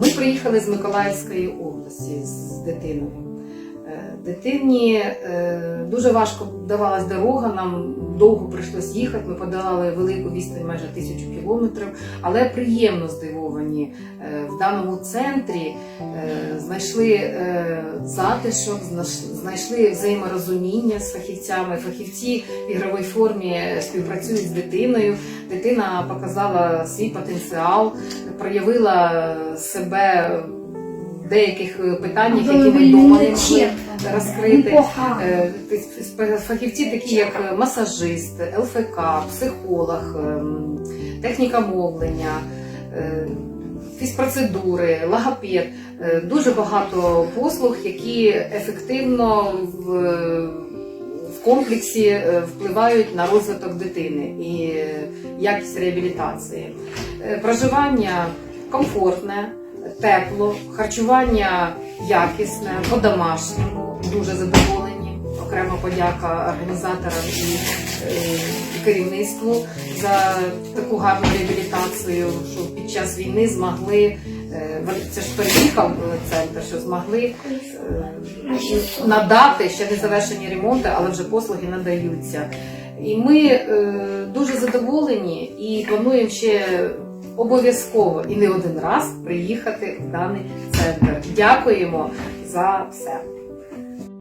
Ми приїхали з Миколаївської області з дитиною. Е, Дитині е, дуже важко давалась дорога, нам довго прийшлось їхати. Ми подолали велику відстань, майже тисячу кілометрів, але приємно здивовані. Е, В даному центрі е, знайшли е, затишок, знайшли взаєморозуміння з фахівцями. Фахівці в ігровій формі співпрацюють з дитиною. Дитина показала свій потенціал, проявила себе в деяких питаннях, які ми могли розкрити. Е, тобто Фахівці такі, як масажист, ЛФК, психолог, ем, техніка мовлення, е, фізпроцедури, логопед. Е, Дуже багато послуг, які ефективно в, в комплексі е, впливають на розвиток дитини і е, якість реабілітації. Е, Проживання комфортне, тепло, харчування якісне, по-домашньому, дуже задоволені. Окрема подяка організаторам і е, керівництву за таку гарну реабілітацію, що під час війни змогли, е, це ж переїхав центр, що змогли е, надати ще не завершені ремонти, але вже послуги надаються. І ми дуже задоволені і плануємо ще обов'язково і не один раз приїхати в даний центр. Дякуємо за все.